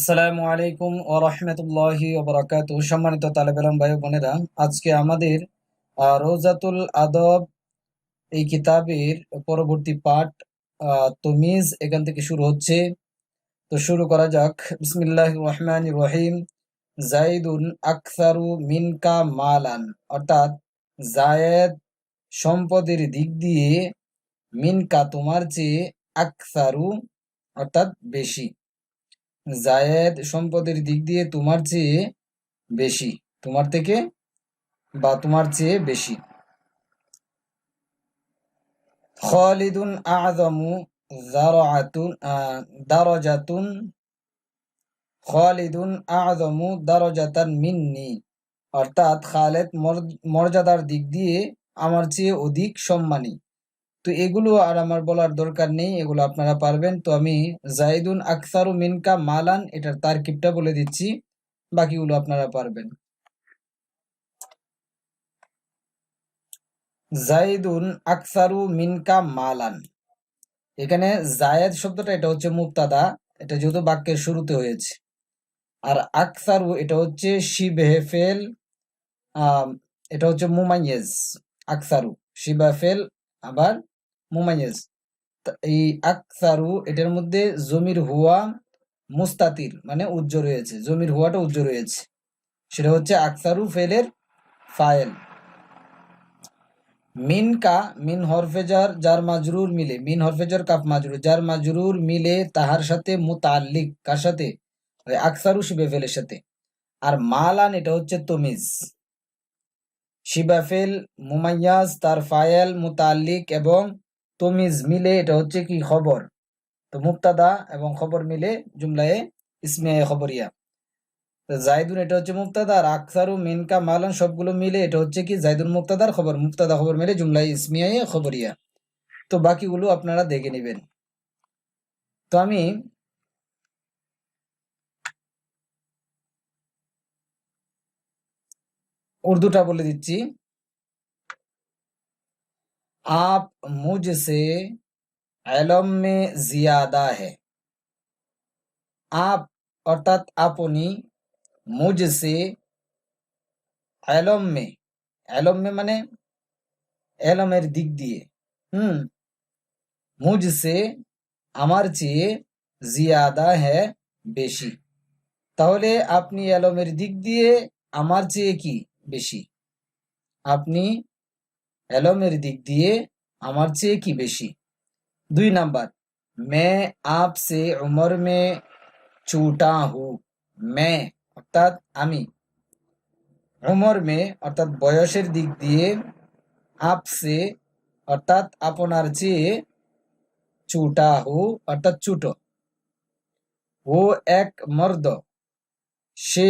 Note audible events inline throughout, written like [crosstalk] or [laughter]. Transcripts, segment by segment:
আসসালামু আলাইকুম ও রহমতুল্লাহি ওবরাকাত সম্মানিত তালেবেলাম ভাই বোনেরা, আজকে আমাদের রোজাতুল আদব, এই কিতাবের পরবর্তী পাঠ তমিজ এখান থেকে শুরু হচ্ছে। তো শুরু করা যাক। বিসমিল্লাহ রহমান রহিম। জাইদুন আকসারু মিনকা মালান। অর্থাৎ জায়েদ সম্পদের দিক দিয়ে মিনকা তোমার চেয়ে আকসারু, অর্থাৎ বেশি। জায়েদ সম্পদের দিক দিয়ে তোমার চেয়ে বেশি, তোমার থেকে বা তোমার চেয়ে বেশি। খালিদুন আযমু দারাআতুন দারাজাতুন, খালিদুন আযমু দারাজাতান মিন্নি, অর্থাৎ খালেদ মর- মর্যাদার দিক দিয়ে আমার চেয়ে অধিক সম্মানী। তো এগুলো আর আমার বলার দরকার নেই এগুলো আপনারা পারবেন। তো আমি জাইদুন আকসারু মিনকা মালান এটার তারকিবটা বলে দিচ্ছি বাকিগুলো আপনারা পারবেন। জাইদুন আকসারু মিনকা মালান। এখানে জায়েদ শব্দটা এটা হচ্ছে মুক্তাদা এটা যেহেতু বাক্যের শুরুতে হয়েছে। আর আকসারু এটা হচ্ছে শিবেহে ফেল আম, এটা হচ্ছে মুমাইয়েজ আকসারু। শিবা ফেল আবার মুমাইয়েজ। এই আকসারু এটার মধ্যে জমির হুয়া মুস্তাতির মানে উজ্জ্ব রয়েছে। জমির হুয়াটা উজ্জ্ব রয়েছে। সেটা হচ্ছে আকসারু ফেলের ফায়েল। মিন কা, মিন হরফেজার যার মাজরুর মিলে, মিন হরফেজার কাপ মাজরুর, যার মাজরুর মিলে তাহার সাথে মুতাল্লিক কার সাথে? আকসারু শিবে ফেলের সাথে। আর মালান এটা হচ্ছে তমিজ। শিবাফেল মুমাইয়াজ, তার ফায়েল মুতাল্লিক এবং তমিজ মিলে এটা হচ্ছে কি খবর? তো মুক্তাদা এবং খবর মিলে জুমলায়ে ইসমিয়া খবরিয়া। জাইদুন এটা হচ্ছে মুক্তাদা আর আকসারু, মিনকা, মালান সবগুলো মিলে এটা হচ্ছে কি জাইদুন মুক্তাদার খবর মুক্তাদা খবর মিলে জুমলায় ইসমিয়ায় খবরিয়া। তো বাকিগুলো আপনারা দেখে নেবেন। তো আমি উর্দুটা বলে দিচ্ছি। आप मुझसे इलम में ज्यादा है आप অর্থাৎ আপনি মুঝসে এলম মে এলম মে মানে এলমের দিক দিয়ে হুম মুঝসে আমার চেয়ে জিয়াদা হ্যাঁ বেশি তাহলে আপনি এলমের দিক দিয়ে আমার চেয়ে কি বেশি আপনি এলমের দিক দিয়ে আমার চেয়ে কি বেশি দুই নাম্বার मैं आपसे उम्र में ছুটা হু মে অর্থাৎ আমি উমর মে অর্থাৎ বয়সের দিক দিয়ে আপসে অর্থাৎ আপনার চেয়ে ছুটা হু অর্থাৎ ছোট ও এক মর্দ সে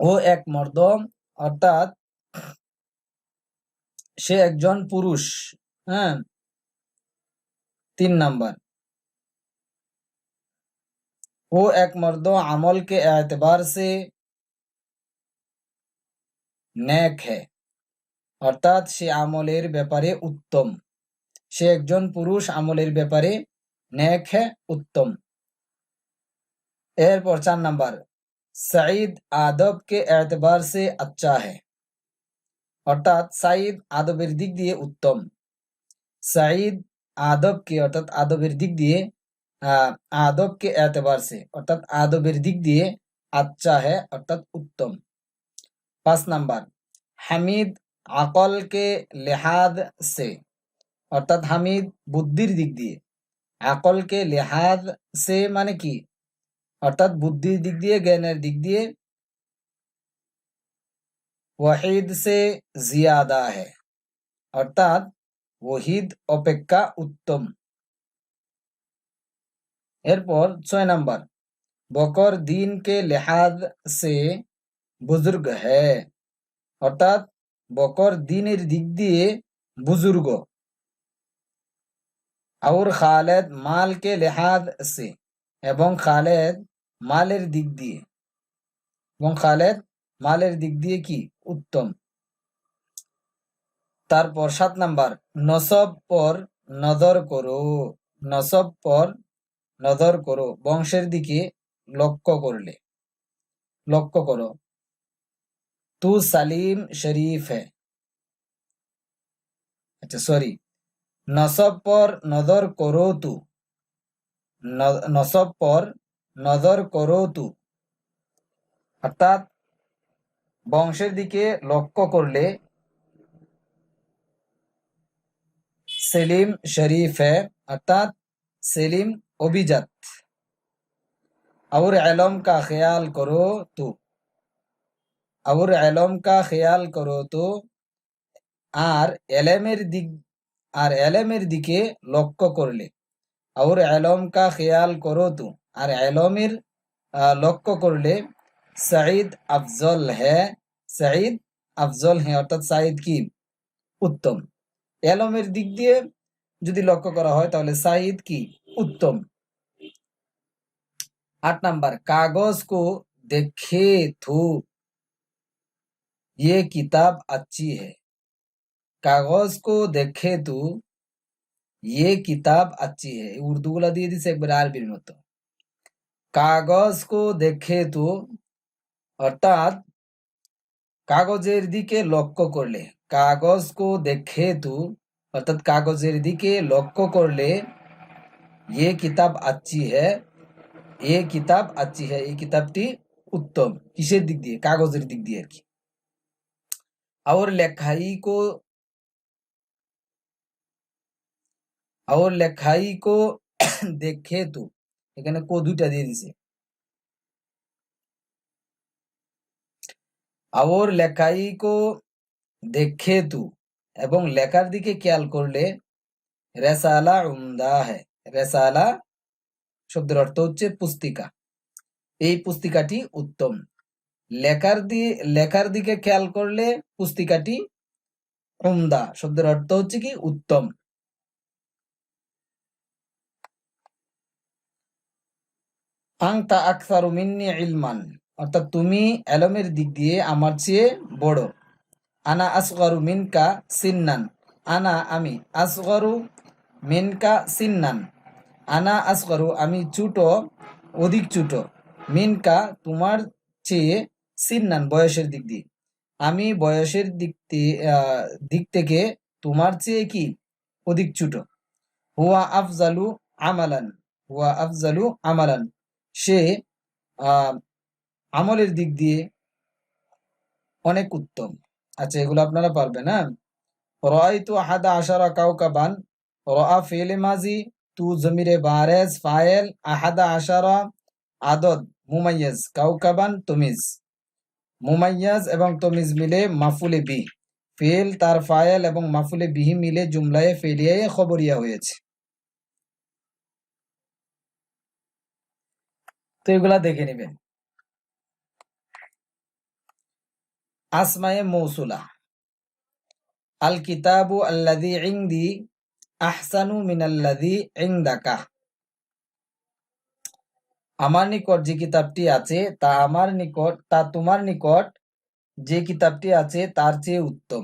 ও এক মর্দ অর্থাৎ সে একজন পুরুষ হ্যাঁ তিন নাম্বার वो एक मर्द अमल के एतबार से নেক है অর্থাৎ সে আমলের ব্যাপারে উত্তম সে একজন পুরুষ আমলের ব্যাপারে নেক है উত্তম এরপর চার নাম্বার সাঈদ আদব কে এতবার সে আচ্ছা है অর্থাৎ সাঈদ আদবের দিক দিয়ে উত্তম। সাঈদ আদবকে, অর্থাৎ আদবের দিক দিয়ে আদবকে এতবার সে অর্থাৎ আদবের দিক দিয়ে আচ্ছা है অর্থাৎ উত্তম। পাঁচ নাম্বার, হামিদ আকলকে লেহাদ সে, অর্থাৎ হামিদ বুদ্ধির দিক দিয়ে। আকলকে লেহাদ সে মানে কি? অর্থাৎ বুদ্ধির দিক দিয়ে, জ্ঞানের দিক দিয়ে ওয়াহিদ সে জিয়াদা है অর্থাৎ ওহিদ অপেক্ষা উত্তম এরপর ছয় নাম্বার বকর দিন কে লেহাদ সে বুজুর্গ হ্যাঁ অর্থাৎ বকর দিনের দিক দিয়ে বুজুর্গ और খালেদ মাল কে লেহাদ সে এবং খালেদ মালের দিক দিয়ে এবং খালেদ মালের দিক দিয়ে কি উত্তম। তারপর সাত নাম্বার, নসব পর নজর করো, নসব পর নজর করো, বংশের দিকে লক্ষ্য করলে, লক্ষ্য করো। তু সালিম শরীফ হ্যাঁ আচ্ছা সরি নসব পর নজর করো তু নসব পর নজর করো তু, অর্থাৎ বংশের দিকে লক্ষ্য করলে সেলিম শরীফ হ্যাঁ অর্থাৎ সেলিম অভিজাত और इलम का ख्याल करो तो और इलम का ख्याल करो तो আর এলেমের দিক আর এলেমের দিকে লক্ষ্য করলে और इलम का ख्याल करो तो আর এলমের আহ, লক্ষ্য করলে সাঈদ আফজল হ্যাঁ সাঈদ আফজল হ্যাঁ অর্থাৎ সাঈদ কি উত্তম এলমের দিক দিয়ে যদি লক্ষ্য করা হয় তাহলে সাঈদ কি উত্তম आठ नंबर कागज को देखे तो ये किताब अच्छी है कागज को देखे तो ये किताब अच्छी है উর্দু গুলা দিয়ে দিছে একবার আরবির মতো কাগজ কো দেখে তো অর্থাৎ কাগজের দিকে লক্ষ্য করলে কাগজ কো দেখে তো অর্থাৎ কাগজের দিকে লক্ষ্য করলে ये किताब अच्छी है এ কিতাব আচ্ছি হ্যাঁ এই কিতাবটি উত্তম কিসের দিক দিয়ে কাগজের দিক দিয়ে আর কি और लेखाई [coughs] को और लेखाई को দেখে তো এখানে কো দুইটা দিয়ে দিছে আওর লেখাই কো দেখে তু এবং লেখার দিকে খেয়াল করলে রেসালা উমদা হে রেসালা শব্দের অর্থ হচ্ছে পুস্তিকা এই পুস্তিকাটি উত্তম লেখার দি লেখার দিকে খেয়াল করলে পুস্তিকাটি উমদা শব্দের অর্থ হচ্ছে কি উত্তম আংতা আকসারু মিন্নি ইলমান অর্থাৎ তুমি এলমের দিক দিয়ে আমার চেয়ে বড়। আনা আসগরু মিনকা সিন্নান। আনা আমি আসগরু মিনকা সিন্নান। আনা আসগরু আমি চুটো, অধিক চুটো। মিনকা তোমার চেয়ে সিন্নান বয়সের দিক দিয়ে। আমি বয়সের দিক দিক থেকে তোমার চেয়ে কি? অধিক চুটো। হুয়া আফজালু আমালান। হুয়া আফজালু আমালান। সে আমলের দিক দিয়ে অনেক উত্তম। আচ্ছা এগুলো আপনারা পারবেন হ্যাঁ? রাআইতু আহাদা আশারা কাউকাবান রাআ ফিল মাজি তু জমিরে বারেজ ফাইল আহাদা আশারা আদদ মুমাইয়াজ কাউকাবান তমিজ। মুমাইয়াজ এবং তমিজ মিলে মাফুলে বি। ফেল তার ফায়েল এবং মাফুলে বিহি মিলে জুমলায় ফেলিয়ায় খবরিয়া হয়েছে। তো এগুলা দেখে নেবেন। আসমায়ে মৌসুলা আল কিতাবু আল্লাযী ইনদি আহসানু মিনাল্লাযী ইনদাকা আমার নিকট যে কিতাবটি আছে তা আমার নিকট তা তোমার নিকট যে কিতাবটি আছে তার চেয়ে উত্তম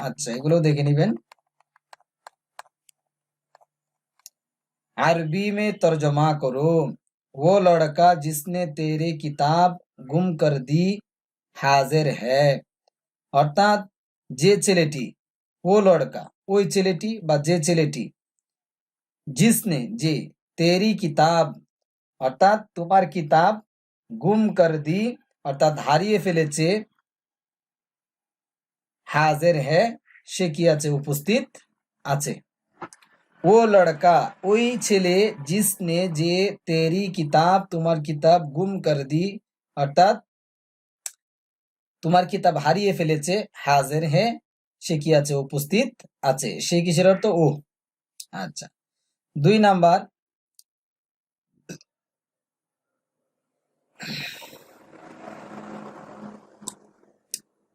আচ্ছা এগুলো দেখে নিবেন अरबी में तर्जमा करो वो लड़का जिसने तेरे किताब गुम कर दी হাজির হ্যাঁ অর্থাৎ যে ছেলেটি ও লড়কা ওই ছেলেটি বা যে ছেলেটি জিসনে যে তেরি কিতাব অর্থাৎ তোমার কিতাব গুম কর দি অর্থাৎ হারিয়ে ফেলেছে হাজির হ্যাঁ সে কি আছে উপস্থিত আছে ও লড়কা ওই ছেলে জিসনে যে তেরি কিতাব তোমার কিতাব গুম কর দি অর্থাৎ তোমার কিতাব হারিয়ে ফেলেছে হাজের হে সে কি আছে উপস্থিত আছে সে কিসের অর্থ ও আচ্ছা দুই নাম্বার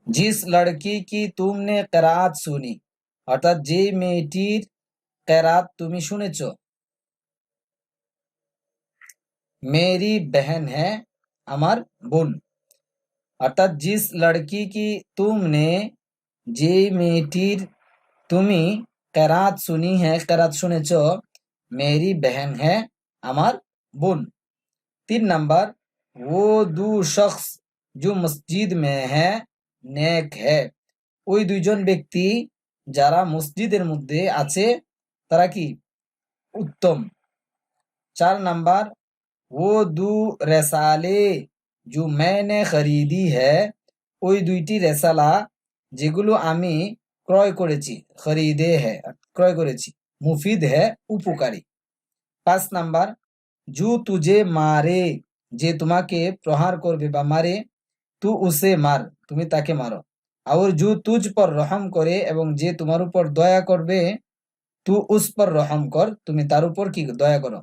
জিস লড়কি কি তুমনে কেরাত শুনি অর্থাৎ যে মেয়েটির কেরাত তুমি শুনেছ মেরি বহন হ্যাঁ আমার বোন অর্থাৎ জিস লড়কি কি তুমনে যে মেয়েটির তুমি কেরাত শুনি হ্যাঁ কেরাত শুনেছ মেরি বেহেন হ্যাঁ আমার বোন তিন নাম্বার ও দু শখস জু মসজিদ মে হ্যাঁ নেক হ্যাঁ ওই দুইজন ব্যক্তি যারা মসজিদের মধ্যে আছে, তারা কি উত্তম? চার নাম্বার, ও দু রেসালে জু ম্যানে খরিদি হ্যায় ওই দুইটি রেসালা যেগুলো আমি ক্রয় করেছি, খরিদে হ্যায় ক্রয় করেছি, মুফিদ হ্যায় উপকারী। পাঁচ নাম্বার, জু তুজে মারে, যে তোমাকে প্রহার করবে বা মারে, তু উসে মার, তুমি তাকে মারো। আউর জু তুজ পর রহম করে এবং যে তোমার উপর দয়া করবে, তু উস পর রহম কর, তুমি তার উপর কি দয়া করো?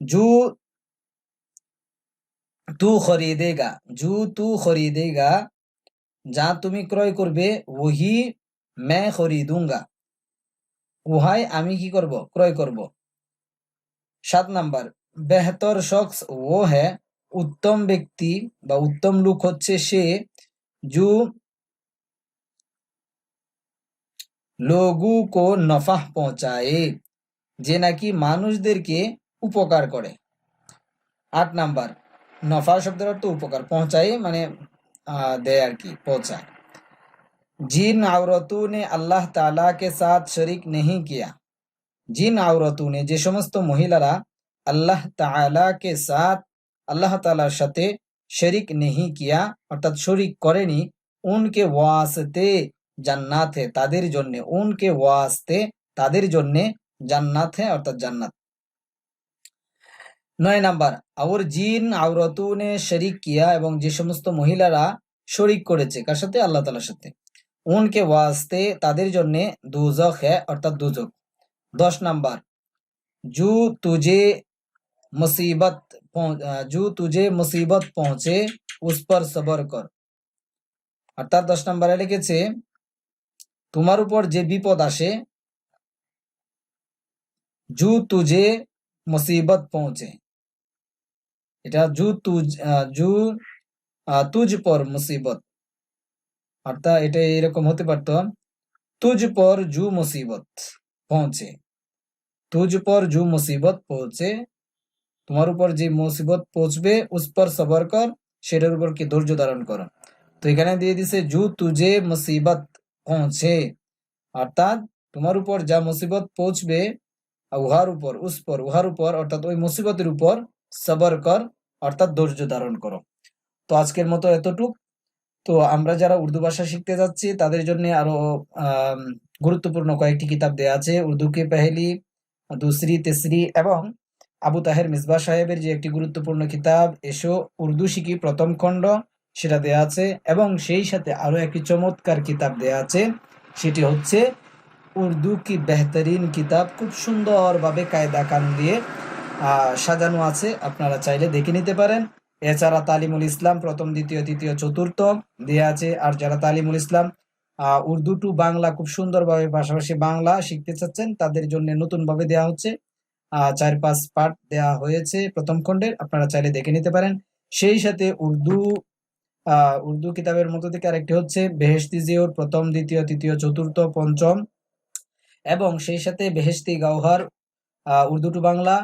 জু তু খরিদেগা জু তু খরিদেগা যা তুমি ক্রয় করবে ওহি মে খরিদুঙ্গা উহাই আমি কি করব ক্রয় করব সাত নাম্বার বেহতর শখস ও হে উত্তম ব্যক্তি বা উত্তম লোক হচ্ছে সে জু লগু কো নফা পৌঁছায় যে নাকি মানুষদেরকে উপকার করে আট নাম্বার নফা শব্দের অর্থ উপকার পৌঁছায় মানে আহ, দেয় আর কি পৌঁছায় जिन औरतों ने अल्लाह ताला के साथ शरीक नहीं किया जिन औरतों ने যে সমস্ত মহিলারা আল্লাহ তাআলাকে সাথ আল্লাহ তাআলার সাথে শরিক नहीं किया অর্থাৎ শরিক করেনি উনকে ওয়াসতে জান্নাত है তাদের জন্য উনকে ওয়াসতে তাদের জন্য জান্নাত है অর্থাৎ জান্নাত নয় নাম্বার আর জিন আওরতু নে শরিক কিয়া এবং যে সমস্ত মহিলারা শরিক করেছে, কার সাথে? আল্লাহ তালার সাথে। উনকে ওয়াস্তে তাদের জন্য দুজক है অর্থাৎ দুজক দশ নাম্বার, জু তুজে মুসিবত জু তুজে মুসিবত পৌঁছে, উস পর সবর কর। অর্থাৎ দশ নম্বরে লিখেছে, তোমার উপর যে বিপদ আসে, জু তুজে মুসিবত পৌঁছে। এটা জু তুজ জু তুজ পর মুসিবত। অর্থাৎ এটা এরকম হতে পারতো, তুজ পর জু মুসিবত পৌঁছে। তুজ পর জু মুসিবত পৌঁছে, তোমার উপর যে মুসিবত পৌঁছবে, উস সবর কর, সেটার উপর কি ধৈর্য ধারণ করো। তো এখানে দিয়ে দিছে, জু তুজে মুসিবত পৌঁছে। অর্থাৎ তোমার উপর যা মুসিবত পৌঁছবে উহার উপর, উস উহার উপর, অর্থাৎ ওই মুসিবতের উপর সবর কর, অর্থাৎ ধৈর্য ধারণ করো। তো আজকের মতো এতটুক। তো আমরা যারা উর্দু ভাষা শিখতে যাচ্ছি, তাদের জন্য আরও গুরুত্বপূর্ণ কয়েকটি কিতাব দেয়া আছে। উর্দু কে পেহেলি, দুসরি, তেসরি এবং আবু তাহের মিসবাহ সাহেবের যে একটি গুরুত্বপূর্ণ কিতাব, এসো উর্দু শিখি, প্রথম খণ্ড, সেটা দেয়া আছে এবং সেই সাথে আরও একটি চমৎকার কিতাব দেয়া আছে। সেটি হচ্ছে, উর্দু কি বেহতরিন কিতাব, খুব সুন্দরভাবে কায়দা কান দিয়ে সাজানো আছে, আপনারা চাইলে দেখে নিতে পারেন। এছাড়া তালিমুল ইসলাম প্রথম, দ্বিতীয়, তৃতীয়, চতুর্থ দেয়া আছে। আর যারা তালিমুল ইসলাম উর্দু টু বাংলা খুব সুন্দরভাবে, পাশাপাশি বাংলা শিখতে চাচ্ছেন, তাদের জন্য নতুন ভাবে দেওয়া হচ্ছে চার, পাঁচ পার্ট দেওয়া হয়েছে প্রথম খণ্ডের, আপনারা চাইলে দেখে নিতে পারেন। সেই সাথে উর্দু উর্দু কিতাবের মতো থেকে আরেকটি হচ্ছে বেহেশতি জিওর, প্রথম, দ্বিতীয়, তৃতীয়, চতুর্থ, পঞ্চম। এবং সেই সাথে বেহেশতি গাওহার উর্দু টু বাংলা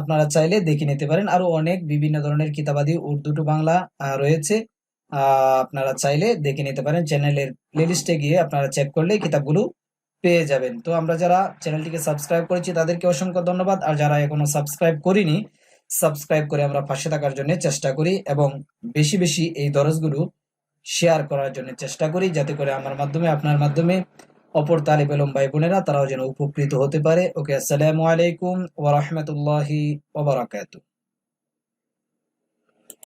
আপনারা চাইলে দেখে নিতে পারেন। আরও অনেক বিভিন্ন ধরনের কিতাবাদি উর্দু টু বাংলা রয়েছে। আপনারা চাইলে দেখে নিতে পারেন। চ্যানেলের প্লেলিস্টে গিয়ে আপনারা চেক করলে কিতাবগুলো পেয়ে যাবেন। তো আমরা যারা চ্যানেলটিকে সাবস্ক্রাইব করেছি, তাদেরকে অসংখ্য ধন্যবাদ। আর যারা এখনও সাবস্ক্রাইব করিনি সাবস্ক্রাইব করে আমরা পাশে থাকার জন্য চেষ্টা করি এবং বেশি বেশি এই দরজগুলো শেয়ার করার জন্য চেষ্টা করি, যাতে করে আমার মাধ্যমে, আপনার মাধ্যমে অপর তালিব ভাই বোনেরা তারাও যেন উপকৃত হতে পারে। ওকে আসসালামু আলাইকুম ওয়া বারাকাতুহু।